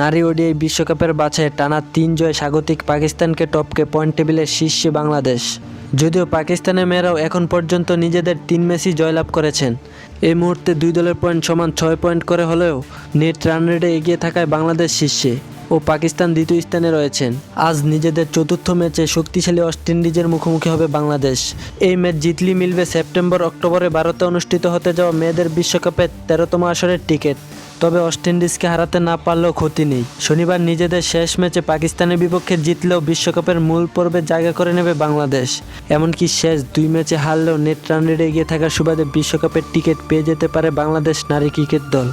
নারী ওডিআই বিশ্বকাপের বাছাই টানা তিন জয় স্বাগতিক পাকিস্তানকে টপকে পয়েন্ট টেবিলের শীর্ষে বাংলাদেশ। যদিও পাকিস্তানের মেয়েরাও এখন পর্যন্ত নিজেদের তিন ম্যাচই জয়লাভ করেছেন। এই মুহূর্তে দুই দলের পয়েন্ট সমান ছয় পয়েন্ট করে হলেও নেট রান রেটে এগিয়ে থাকায় বাংলাদেশ শীর্ষে ও পাকিস্তান দ্বিতীয় স্থানে রয়েছেন। আজ নিজেদের চতুর্থ ম্যাচে শক্তিশালী ওয়েস্ট ইন্ডিজের মুখোমুখি হবে বাংলাদেশ। এই ম্যাচ জিতলি মিলবে সেপ্টেম্বর অক্টোবরে ভারতে অনুষ্ঠিত হতে যাওয়া মেয়েদের বিশ্বকাপের তেরোতম আসরের টিকিট। তবে ওয়েস্ট ইন্ডিজকে হারাতে না পারলেও ক্ষতি নেই। শনিবার নিজেদের শেষ ম্যাচে পাকিস্তানের বিপক্ষে জিতলেও বিশ্বকাপের মূল পর্বে জায়গা করে নেবে বাংলাদেশ। এমনকি শেষ দুই ম্যাচে হারলেও নেট রান রেটে এগিয়ে থাকার সুবাদে বিশ্বকাপের টিকিট পেয়ে যেতে পারে বাংলাদেশ নারী ক্রিকেট দল।